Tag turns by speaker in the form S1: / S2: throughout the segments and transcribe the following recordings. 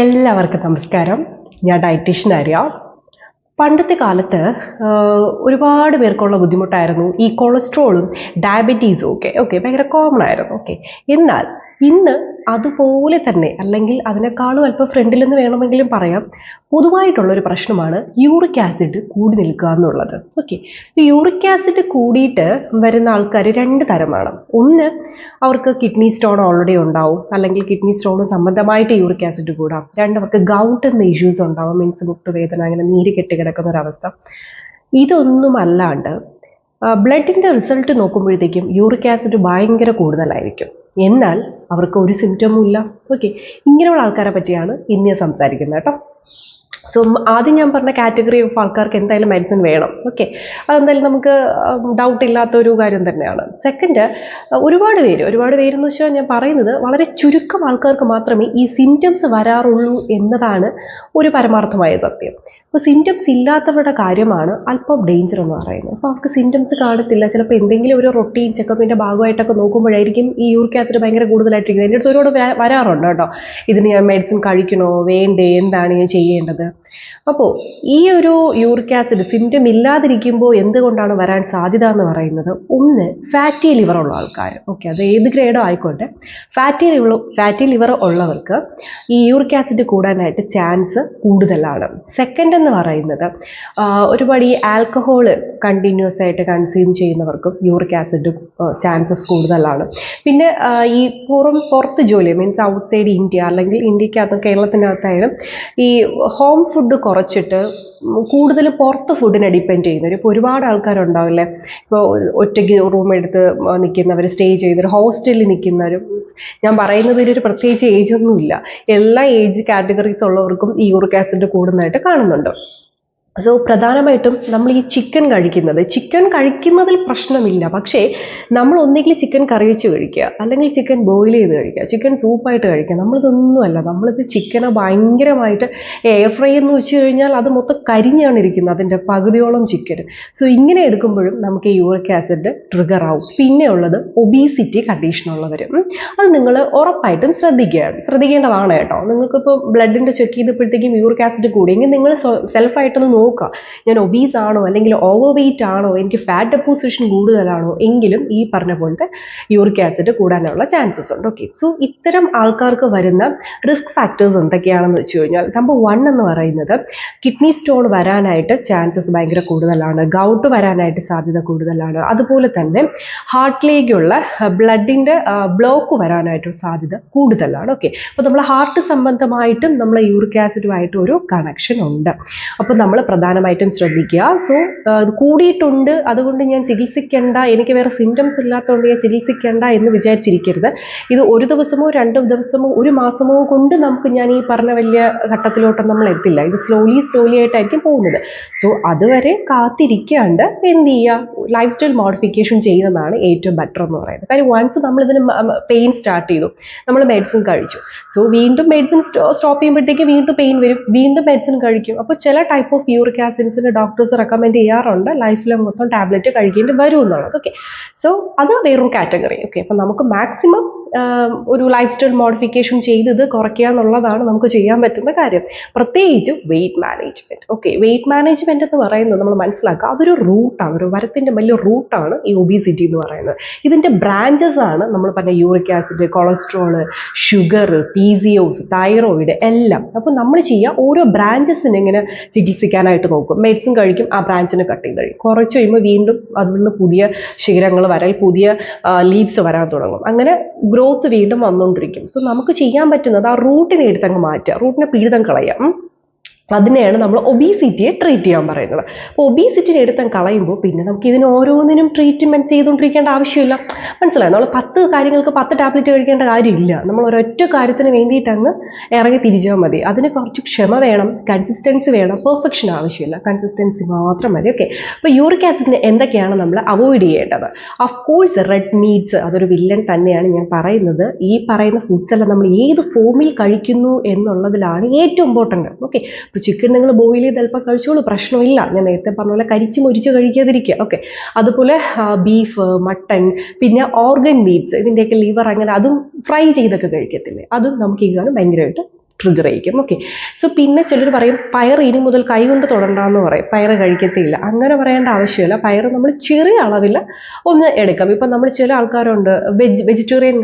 S1: എല്ലാവർക്കും നമസ്കാരം. ഞാൻ ഡയറ്റീഷ്യൻ ആര്യ. പണ്ടത്തെ കാലത്ത് ഒരുപാട് പേർക്കുള്ള ബുദ്ധിമുട്ടായിരുന്നു ഈ കൊളസ്ട്രോളും ഡയബറ്റീസും ഒക്കെ. ഓക്കെ ഭയങ്കര കോമൺ ആയിരുന്നു. ഓക്കെ എന്നാൽ ഇന്ന് അതുപോലെ തന്നെ അല്ലെങ്കിൽ അതിനേക്കാളും അല്പം ഫ്രണ്ടിൽ നിന്ന് വേണമെങ്കിലും പറയാം പൊതുവായിട്ടുള്ളൊരു പ്രശ്നമാണ് യൂറിക് ആസിഡ് കൂടി നിൽക്കുക എന്നുള്ളത്. ഓക്കെ യൂറിക് ആസിഡ് കൂടിയിട്ട് വരുന്ന ആൾക്കാർ രണ്ട് തരമാണ്. ഒന്ന് അവർക്ക് കിഡ്നി സ്റ്റോൺ ഓൾറെഡി ഉണ്ടാവും അല്ലെങ്കിൽ കിഡ്നി സ്റ്റോൺ സംബന്ധമായിട്ട് യൂറിക് ആസിഡ് കൂടാം. രണ്ട് അവർക്ക് ഗൗട്ട് എന്ന ഇഷ്യൂസ് ഉണ്ടാവും മീൻസ് മുട്ടുവേദന അങ്ങനെ നീര് കെട്ടി കിടക്കുന്ന ഒരവസ്ഥ. ഇതൊന്നും അല്ലാണ്ട് ബ്ലഡിന്റെ റിസൾട്ട് നോക്കുമ്പോഴത്തേക്കും യൂറിക് ആസിഡ് ഭയങ്കര കൂടുതലായിരിക്കും. എന്നാൽ അവർക്ക് ഒരു സിംറ്റമും ഇല്ല. ഓക്കെ ഇങ്ങനെയുള്ള ആൾക്കാരെ പറ്റിയാണ് ഇന്ന് ഞാൻ സംസാരിക്കുന്നത് കേട്ടോ. സോ ആദ്യം ഞാൻ പറഞ്ഞ കാറ്റഗറി ഓഫ് ആൾക്കാർക്ക് എന്തായാലും മെഡിസിൻ വേണം. ഓക്കെ അതെന്തായാലും നമുക്ക് ഡൗട്ട് ഇല്ലാത്ത ഒരു കാര്യം തന്നെയാണ്. സെക്കൻഡ് ഒരുപാട് പേര് ഒരുപാട് പേരെന്ന് വെച്ചാൽ ഞാൻ പറയുന്നത് വളരെ ചുരുക്കം ആൾക്കാർക്ക് മാത്രമേ ഈ സിംറ്റംസ് വരാറുള്ളൂ എന്നതാണ് ഒരു പരമാർത്ഥമായ സത്യം. അപ്പോൾ സിംറ്റംസ് ഇല്ലാത്തവരുടെ കാര്യമാണ് അല്പം ഡേഞ്ചർ എന്ന് പറയുന്നത്. അപ്പോൾ അവർക്ക് സിംറ്റംസ് കാണത്തില്ല. ചിലപ്പോൾ എന്തെങ്കിലും ഒരു റൊട്ടീൻ ചെക്കപ്പിന്റെ ഭാഗമായിട്ടൊക്കെ നോക്കുമ്പോഴായിരിക്കും ഈ യൂറിക് ആസിഡ് ഭയങ്കര കൂടുതലായിട്ടിരിക്കുന്നത്. എന്റെ അടുത്ത് ഒരുപാട് വരാ- വരാറുണ്ട് കേട്ടോ. ഇതിന് ഞാൻ മെഡിസിൻ കഴിക്കണോ? വേണ്ടേ? എന്താണ് ഞാൻ ചെയ്യേണ്ടത്? അപ്പോൾ ഈ ഒരു യൂറിക് ആസിഡ് സിംറ്റം ഇല്ലാതിരിക്കുമ്പോൾ എന്തുകൊണ്ടാണ് വരാൻ സാധ്യത എന്ന് പറയുന്നത്? ഒന്ന് ഫാറ്റി ലിവർ ഉള്ള ആൾക്കാർ ഓക്കെ അത് ഏത് ഗ്രേഡോ ആയിക്കോട്ടെ. ഫാറ്റി ലിവർ ഫാറ്റി ലിവർ ഉള്ളവർക്ക് ഈ യൂറിക് ആസിഡ് കൂടാനായിട്ട് ചാൻസ് കൂടുതലാണ്. സെക്കൻഡ് എന്ന് പറയുന്നത് ഒരുപാട് ഈ ആൽക്കഹോൾ കണ്ടിന്യൂസ് ആയിട്ട് കൺസ്യൂം ചെയ്യുന്നവർക്കും യൂറിക് ആസിഡ് ചാൻസസ് കൂടുതലാണ്. പിന്നെ ഈ പുറം പുറത്ത് ജോലി മീൻസ് ഔട്ട് സൈഡ് ഇന്ത്യ അല്ലെങ്കിൽ ഇന്ത്യക്കകത്തും കേരളത്തിനകത്തായാലും ഈ ഹോം ഫുഡ് കുറച്ചിട്ട് കൂടുതൽ പുറത്ത് ഫുഡിനെ ഡിപ്പെൻഡ് ചെയ്യുന്നവർ ഇപ്പോൾ ഒരുപാട് ആൾക്കാരുണ്ടാവില്ലേ? ഇപ്പോൾ ഒറ്റയ്ക്ക് റൂം എടുത്ത് നിൽക്കുന്നവർ സ്റ്റേ ചെയ്യുന്നവർ ഹോസ്റ്റലിൽ നിൽക്കുന്നവരും ഞാൻ പറയുന്നത് ഇതിനൊരു പ്രത്യേകിച്ച് ഏജ് ഒന്നുമില്ല. എല്ലാ ഏജ് കാറ്റഗറീസ് ഉള്ളവർക്കും ഈ യൂറിക് ആസിഡ് കൂടുന്നതായിട്ട് കാണുന്നുണ്ട്. wonders സോ പ്രധാനമായിട്ടും നമ്മൾ ഈ ചിക്കൻ കഴിക്കുന്നത്. ചിക്കൻ കഴിക്കുന്നതിൽ പ്രശ്നമില്ല. പക്ഷേ നമ്മൾ ഒന്നുകിൽ ചിക്കൻ കറി വെച്ച് കഴിക്കുക അല്ലെങ്കിൽ ചിക്കൻ ബോയിൽ ചെയ്ത് കഴിക്കുക ചിക്കൻ സൂപ്പായിട്ട് കഴിക്കുക. നമ്മളിതൊന്നുമല്ല. നമ്മളിത് ചിക്കനെ ഭയങ്കരമായിട്ട് എയർ ഫ്രൈ എന്ന് വെച്ച് കഴിഞ്ഞാൽ അത് മൊത്തം കരിഞ്ഞാണ് ഇരിക്കുന്നത്. അതിന്റെ പകുതിയോളം ചിക്കൻ സോ ഇങ്ങനെ എടുക്കുമ്പോഴും നമുക്ക് യൂറിക് ആസിഡ് ട്രിഗർ ആവും. പിന്നെ ഉള്ളത് ഒബീസിറ്റി കണ്ടീഷൻ ഉള്ളവർ അത് നിങ്ങൾ ഉറപ്പായിട്ടും ശ്രദ്ധിക്കുകയാണ്. ശ്രദ്ധിക്കേണ്ടതാണ് കേട്ടോ. നിങ്ങൾക്കിപ്പോൾ ബ്ലഡിന്റെ ചെക്ക് ചെയ്തപ്പോഴത്തേക്കും യൂറിക് ആസിഡ് കൂടിയെങ്കിൽ നിങ്ങൾ സെൽഫായിട്ടൊന്ന് നോക്കുക. ഞാൻ ഒബീസ് ആണോ അല്ലെങ്കിൽ ഓവർ വെയിറ്റ് ആണോ? എനിക്ക് ഫാറ്റ് ഡെപ്പോസിഷൻ കൂടുതലാണോ? എങ്കിലും ഈ പറഞ്ഞ പോലത്തെ യൂറിക് ആസിഡ് കൂടാനുള്ള ചാൻസസ് ഉണ്ട്. ഓക്കെ സോ ഇത്തരം ആൾക്കാർക്ക് വരുന്ന റിസ്ക് ഫാക്ടേഴ്സ് എന്തൊക്കെയാണെന്ന് വെച്ച് കഴിഞ്ഞാൽ നമ്പർ വൺ എന്ന് പറയുന്നത് കിഡ്നി സ്റ്റോൺ വരാനായിട്ട് ചാൻസസ് ഭയങ്കര കൂടുതലാണ്. ഗൗട്ട് വരാനായിട്ട് സാധ്യത കൂടുതലാണ്. അതുപോലെ തന്നെ ഹാർട്ടിലേക്കുള്ള ബ്ലഡിന്റെ ബ്ലോക്ക് വരാനായിട്ട് സാധ്യത കൂടുതലാണ്. ഓക്കെ അപ്പോൾ നമ്മൾ ഹാർട്ട് സംബന്ധമായിട്ടും നമ്മൾ യൂറിക് ആസിഡുമായിട്ട് ഒരു കണക്ഷൻ ഉണ്ട്. അപ്പോൾ നമ്മൾ പ്രധാനമായിട്ടും ശ്രദ്ധിക്കുക. സോ ഇത് കൂടിയിട്ടുണ്ട്. അതുകൊണ്ട് ഞാൻ ചികിത്സിക്കേണ്ട. എനിക്ക് വേറെ സിംറ്റംസ് ഇല്ലാത്തതുകൊണ്ട് ഞാൻ ചികിത്സിക്കേണ്ട എന്ന് വിചാരിച്ചിരിക്കരുത്. ഇത് ഒരു ദിവസമോ രണ്ട് ദിവസമോ ഒരു മാസമോ കൊണ്ട് നമുക്ക് ഞാൻ ഈ പറഞ്ഞ വലിയ ഘട്ടത്തിലോട്ടൊന്നും നമ്മൾ എത്തില്ല. ഇത് സ്ലോലി സ്ലോലി ആയിട്ടായിരിക്കും പോകുന്നത്. സോ അതുവരെ കാത്തിരിക്കാണ്ട് എന്ത് ചെയ്യുക? ലൈഫ് സ്റ്റൈൽ മോഡിഫിക്കേഷൻ ചെയ്യുന്നതാണ് ഏറ്റവും ബെറ്റർ എന്ന് പറയുന്നത്. കാര്യം വൺസ് നമ്മളിതിന് പെയിൻ സ്റ്റാർട്ട് ചെയ്തു. നമ്മൾ മെഡിസിൻ കഴിച്ചു. സോ വീണ്ടും മെഡിസിൻ സ്റ്റോപ്പ് ചെയ്യുമ്പോഴത്തേക്ക് വീണ്ടും പെയിൻ വരും. വീണ്ടും മെഡിസിൻ കഴിക്കും. അപ്പോൾ ചില ടൈപ്പ് ഓഫ് യൂറിക് ആസിഡ്സിന് ഡോക്ടേഴ്സ് റെക്കമെൻഡ് ചെയ്യാറുണ്ട്. ലൈഫിൽ മൊത്തം ടാബ്ലറ്റ് കഴിക്കേണ്ടി വരും എന്നുള്ളത് ഓക്കെ സോ അത് വേറൊരു കാറ്റഗറി ഓക്കെ അപ്പോൾ നമുക്ക് മാക്സിമം ഒരു ലൈഫ് സ്റ്റൈൽ മോഡിഫിക്കേഷൻ ചെയ്തത് കുറയ്ക്കുക എന്നുള്ളതാണ് നമുക്ക് ചെയ്യാൻ പറ്റുന്ന കാര്യം. പ്രത്യേകിച്ച് weight management okay weight management എന്ന് പറയുന്നത് നമ്മൾ മനസ്സിലാക്കുക. അതൊരു റൂട്ടാണ് ഒരു വരത്തിന്റെ വലിയ റൂട്ടാണ് ഈ ഒബീസിറ്റി എന്ന് പറയുന്നത്. ഇതിന്റെ ബ്രാഞ്ചസ് ആണ് നമ്മൾ പറഞ്ഞ uric acid cholesterol sugar P C O S thyroid എല്ലാം. അപ്പോൾ നമ്മൾ ചെയ്യുക ഓരോ ബ്രാഞ്ചസിനെ ഇങ്ങനെ ചികിത്സിക്കാനായിട്ട് നോക്കും. മെഡിസിൻ കഴിക്കും ആ ബ്രാഞ്ചിനെ കട്ട് ചെയ്ത് കഴിയും കുറച്ച് കഴിയുമ്പോൾ വീണ്ടും അതിൽ നിന്ന് പുതിയ ശിഖരങ്ങൾ വരാൻ പുതിയ ലീവ്സ് വരാൻ തുടങ്ങും. അങ്ങനെ ഗ്രോത്ത് വീണ്ടും വന്നുകൊണ്ടിരിക്കും സോ നമുക്ക് ചെയ്യാൻ പറ്റുന്നത് ആ റൂട്ടിനെ എടുത്തങ്ങ് മാറ്റുക. റൂട്ടിനെ പിഴുതം കളയാം. അതിനെയാണ് നമ്മൾ ഒബീസിറ്റിയെ ട്രീറ്റ് ചെയ്യാൻ പറയുന്നത്. അപ്പോൾ ഒബീസിറ്റിനെ എടുത്താൽ കളയുമ്പോൾ പിന്നെ നമുക്ക് ഇതിന് ഓരോന്നിനും ട്രീറ്റ്മെന്റ് ചെയ്തുകൊണ്ടിരിക്കേണ്ട ആവശ്യമില്ല. മനസ്സിലായോ? നമ്മൾ പത്ത് കാര്യങ്ങൾക്ക് പത്ത് ടാബ്ലറ്റ് കഴിക്കേണ്ട കാര്യമില്ല. നമ്മൾ ഒരൊറ്റ കാര്യത്തിന് വേണ്ടിയിട്ട് അങ്ങ് ഇറങ്ങി തിരിച്ചാൽ മതി. അതിന് കുറച്ച് ക്ഷമ വേണം കൺസിസ്റ്റൻസി വേണം പെർഫെക്ഷൻ ആവശ്യമില്ല. കൺസിസ്റ്റൻസി മാത്രം മതി. ഓക്കെ അപ്പോൾ യൂറിക് ആസിഡിന് എന്തൊക്കെയാണ് നമ്മൾ അവോയ്ഡ് ചെയ്യേണ്ടത്? ഓഫ് കോഴ്സ് റെഡ് മീറ്റ്സ് അതൊരു വില്ലൻ തന്നെയാണ് ഞാൻ പറയുന്നത്. ഈ പറയുന്ന ഫുഡ്സ് എല്ലാം നമ്മൾ ഏത് ഫോമിൽ കഴിക്കുന്നു എന്നുള്ളതിലാണ് ഏറ്റവും ഇമ്പോർട്ടന്റ് ഓക്കെ ഇപ്പോൾ ചിക്കൻ നിങ്ങൾ ബോയിൽ ചെയ്ത് അല്പം കഴിച്ചോളൂ പ്രശ്നമില്ല. ഞാൻ നേരത്തെ പറഞ്ഞ പോലെ കരിച്ച് മുരിച്ച് കഴിക്കാതിരിക്കുക. ഓക്കെ അതുപോലെ ബീഫ് മട്ടൺ പിന്നെ ഓർഗൻ മീറ്റ്സ് ഇതിന്റെയൊക്കെ ലിവർ അങ്ങനെ അതും ഫ്രൈ ചെയ്തൊക്കെ കഴിക്കത്തില്ലേ? അതും നമുക്ക് ഇതാണ് ഭയങ്കരമായിട്ട് ട്രിഗർ ചെയ്യിക്കും. ഓക്കെ സോ പിന്നെ ചിലർ പറയും പയർ ഇനി മുതൽ കൈ കൊണ്ട് തൊടണ്ടെന്ന് പറയും. പയർ കഴിക്കത്തില്ല. അങ്ങനെ പറയേണ്ട ആവശ്യമില്ല. പയർ നമ്മൾ ചെറിയ അളവിൽ ഒന്ന് എടുക്കാം. ഇപ്പം നമ്മൾ ചില ആൾക്കാരുണ്ട് വെജ് വെജിറ്റേറിയൻ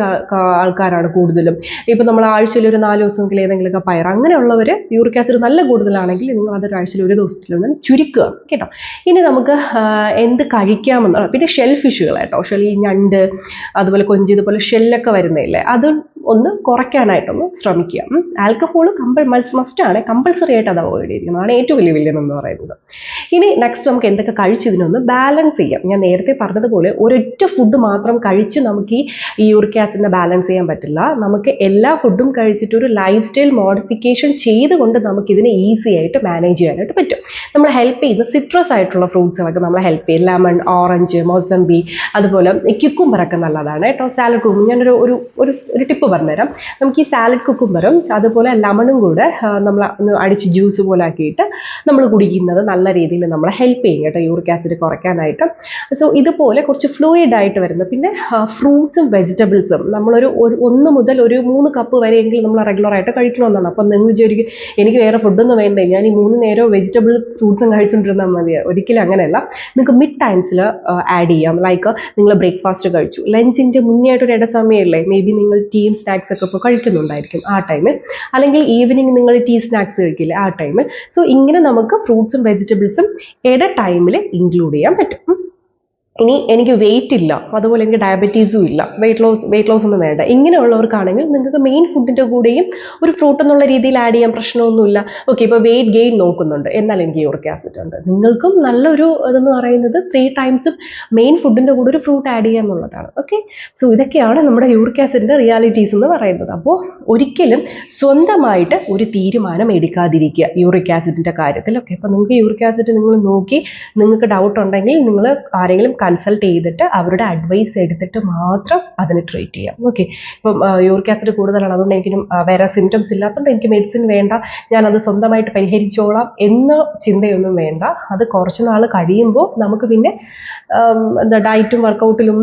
S1: ആൾക്കാരാണ് കൂടുതലും. ഇപ്പം നമ്മൾ ആഴ്ചയിൽ ഒരു നാല് ദിവസമെങ്കിലും ഏതെങ്കിലുമൊക്കെ പയർ അങ്ങനെയുള്ളവർ യൂറിക് ആസിഡ് നല്ല കൂടുതലാണെങ്കിൽ നിങ്ങൾ അതൊരു ആഴ്ചയിൽ ഒരു ദിവസത്തിലൊന്ന് ചുരുക്കുക. കേട്ടോ. ഇനി നമുക്ക് എന്ത് കഴിക്കാമെന്ന് പിന്നെ ഷെൽ ഫിഷുകൾ കേട്ടോ. ഷെൽ ഞണ്ട് അതുപോലെ കൊഞ്ച് ഇതുപോലെ ഷെല്ലൊക്കെ വരുന്നില്ലേ അത് ഒന്ന് കുറയ്ക്കാനായിട്ടൊന്ന് ശ്രമിക്കുക. ആൽക്കഹോൾ കമ്പൽ ആണ്. കമ്പൽസറി ആയിട്ട് അത് അവോയ്ഡ് ചെയ്തിരിക്കണം അതാണ് ഏറ്റവും വലിയ വില്ലൻ എന്ന് പറയുന്നത്. ഇനി നെക്സ്റ്റ് നമുക്ക് എന്തൊക്കെ കഴിച്ച് ഇതിനൊന്ന് ബാലൻസ് ചെയ്യാം. ഞാൻ നേരത്തെ പറഞ്ഞതുപോലെ ഒരൊറ്റ ഫുഡ് മാത്രം കഴിച്ച് നമുക്ക് ഈ യൂറിക് ആസിഡിനെ ബാലൻസ് ചെയ്യാൻ പറ്റില്ല. നമുക്ക് എല്ലാ ഫുഡും കഴിച്ചിട്ട് ഒരു ലൈഫ് സ്റ്റൈൽ മോഡിഫിക്കേഷൻ ചെയ്തുകൊണ്ട് നമുക്ക് ഇതിനെ ഈസി ആയിട്ട് മാനേജ് ചെയ്യാനായിട്ട് പറ്റും. നമ്മൾ ഹെൽപ്പ് ചെയ്യുന്ന സിട്രസ് ആയിട്ടുള്ള ഫ്രൂട്ട്സുകളൊക്കെ നമ്മളെ ഹെൽപ്പ് ചെയ്യും. ലെമൺ ഓറഞ്ച് മൊസംബി അതുപോലെ കുക്കുംബറൊക്കെ നല്ലതാണ് കേട്ടോ. സാലഡ് കുക്കും ഞാനൊരു ഒരു ഒരു ഒരു ടിപ്പ് പറഞ്ഞുതരാം. നമുക്ക് ഈ സാലഡ് കുക്കുംബറും അതുപോലെ ലെമണും കൂടെ നമ്മൾ അടിച്ച് ജ്യൂസ് പോലെ ആക്കിയിട്ട് നമ്മൾ കുടിക്കുന്നത് നല്ല രീതിയിൽ നമ്മളെ ഹെൽപ്പ് ചെയ്യും കേട്ടോ യൂറിക് ആസിഡ് കുറയ്ക്കാനായിട്ട്. സോ ഇതുപോലെ കുറച്ച് ഫ്ലൂയിഡ് ആയിട്ട് വരുന്നത് പിന്നെ ഫ്രൂട്ട്സും വെജിറ്റബിൾസും നമ്മളൊരു ഒരു ഒന്ന് മുതൽ ഒരു മൂന്ന് കപ്പ് വരെയെങ്കിലും നമ്മൾ റെഗുലർ റെഗുലറായിട്ട് കഴിക്കണമെന്നാണ്. അപ്പം നിങ്ങൾ വിചാരിക്കും എനിക്ക് വേറെ ഫുഡൊന്നും വേണ്ടേ. ഞാൻ ഈ മൂന്ന് നേരവും വെജിറ്റബിൾ ഫ്രൂട്ട്സും കഴിച്ചുകൊണ്ടിരുന്നാൽ മതി ഒരിക്കലും അങ്ങനെയല്ല. നിങ്ങൾക്ക് മിഡ് ടൈംസിൽ ആഡ് ചെയ്യാം. ലൈക്ക് നിങ്ങൾ ബ്രേക്ക്ഫാസ്റ്റ് കഴിച്ചു. ലഞ്ചിന്റെ മുന്നേ ആയിട്ട് ഒരു ഇടസമയമല്ലേ മേ ബി നിങ്ങൾ ടീം സ്നാക്സ് ഒക്കെ ഇപ്പോൾ കഴിക്കുന്നുണ്ടായിരിക്കും ആ ടൈമിൽ അല്ലെങ്കിൽ ഈവനിങ് നിങ്ങൾ ടീ സ്നാക്സ് കഴിക്കില്ലേ ആ ടൈമിൽ സോ ഇങ്ങനെ നമുക്ക് ഫ്രൂട്ട്സും വെജിറ്റബിൾസും ഇട ടൈമിൽ ഇൻക്ലൂഡ് ചെയ്യാൻ പറ്റും. ഇനി എനിക്ക് വെയിറ്റ് ഇല്ല. അതുപോലെ എനിക്ക് ഡയബറ്റീസും ഇല്ല. വെയിറ്റ് ലോസ് വെയിറ്റ് ലോസ് ഒന്നും വേണ്ട. ഇങ്ങനെയുള്ളവർക്കാണെങ്കിൽ നിങ്ങൾക്ക് മെയിൻ ഫുഡിന്റെ കൂടെയും ഒരു ഫ്രൂട്ട് എന്നുള്ള രീതിയിൽ ആഡ് ചെയ്യാൻ പ്രശ്നമൊന്നുമില്ല. ഓക്കെ ഇപ്പോൾ വെയിറ്റ് ഗെയിൻ നോക്കുന്നുണ്ട്. എന്നാൽ എനിക്ക് യൂറിക് ആസിഡ് ഉണ്ട്. നിങ്ങൾക്കും നല്ലൊരു ഇതെന്ന് പറയുന്നത് ത്രീ ടൈംസും മെയിൻ ഫുഡിന്റെ കൂടെ ഒരു ഫ്രൂട്ട് ആഡ് ചെയ്യുക എന്നുള്ളതാണ്. ഓക്കെ സോ ഇതൊക്കെയാണ് നമ്മുടെ യൂറിക് ആസിഡിന്റെ റിയാലിറ്റീസ് എന്ന് പറയുന്നത്. അപ്പോൾ ഒരിക്കലും സ്വന്തമായിട്ട് ഒരു തീരുമാനം എടുക്കാതിരിക്കുക യൂറിക് ആസിഡിന്റെ കാര്യത്തിൽ. ഓക്കെ അപ്പോൾ നിങ്ങൾക്ക് യൂറിക് ആസിഡ് നിങ്ങൾ നോക്കി നിങ്ങൾക്ക് ഡൗട്ട് ഉണ്ടെങ്കിൽ നിങ്ങൾ ആരെങ്കിലും കൺസൾട്ട് ചെയ്തിട്ട് അവരുടെ അഡ്വൈസ് എടുത്തിട്ട് മാത്രം അതിന് ട്രീറ്റ് ചെയ്യാം. ഓക്കെ ഇപ്പം യൂറിക് ആസിഡ് കൂടുതലാണ്. അതുകൊണ്ട് എനിക്ക് വേറെ സിംറ്റംസ് ഇല്ലാത്തതുകൊണ്ട് എനിക്ക് മെഡിസിൻ വേണ്ട. ഞാനത് സ്വന്തമായിട്ട് പരിഹരിച്ചോളാം എന്ന ചിന്തയൊന്നും വേണ്ട. അത് കുറച്ച് നാൾ കഴിയുമ്പോൾ നമുക്ക് പിന്നെ എന്താ ഡയറ്റും വർക്കൗട്ടിലും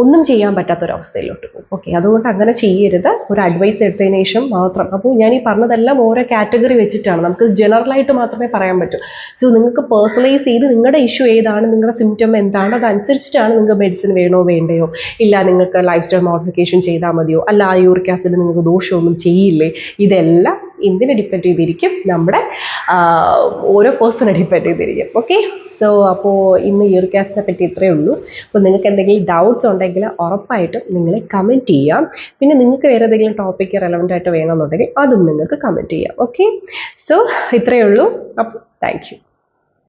S1: ഒന്നും ചെയ്യാൻ പറ്റാത്തൊരവസ്ഥയിലോട്ട് പോകും. ഓക്കെ അതുകൊണ്ട് അങ്ങനെ ചെയ്യരുത്. ഒരു അഡ്വൈസ് എടുത്തതിന് ശേഷം മാത്രം. അപ്പോൾ ഞാൻ ഈ പറഞ്ഞതെല്ലാം ഓരോ കാറ്റഗറി വെച്ചിട്ടാണ്. നമുക്ക് ജനറലായിട്ട് മാത്രമേ പറയാൻ പറ്റൂ. സോ നിങ്ങൾക്ക് പേഴ്സണലൈസ് ചെയ്ത് നിങ്ങളുടെ ഇഷ്യൂ ഏതാണ് നിങ്ങളുടെ സിംറ്റം എന്താണ് അതനുസരിച്ചിട്ടാണ് നിങ്ങൾക്ക് മെഡിസിൻ വേണോ വേണ്ടയോ ഇല്ല നിങ്ങൾക്ക് ലൈഫ് സ്റ്റൈൽ മോഡിഫിക്കേഷൻ ചെയ്താൽ മതിയോ അല്ല ആ യൂറിക് ആസിഡ് നിങ്ങൾക്ക് ദോഷമൊന്നും ചെയ്യില്ലേ ഇതെല്ലാം എന്തിനെ ഡിപ്പെൻഡ് ചെയ്തിരിക്കും? നമ്മുടെ ഓരോ പേഴ്സണെ ഡിപ്പെൻഡ് ചെയ്തിരിക്കും. ഓക്കെ സോ അപ്പോൾ ഇന്ന് യൂറിക് ആസിഡിനെ പറ്റി ഇത്രയേ ഉള്ളൂ. അപ്പോൾ നിങ്ങൾക്ക് എന്തെങ്കിലും ഡൗട്ട്സ് ഉണ്ടെങ്കിൽ ഉറപ്പായിട്ടും നിങ്ങൾ കമന്റ് ചെയ്യാം. പിന്നെ നിങ്ങൾക്ക് വേറെ ഏതെങ്കിലും ടോപ്പിക്ക് റെലവന്റ് ആയിട്ട് വേണമെന്നുണ്ടെങ്കിൽ അതും നിങ്ങൾക്ക് കമന്റ് ചെയ്യാം. ഓക്കെ സോ ഇത്രയേ ഉള്ളൂ. അപ്പോൾ താങ്ക്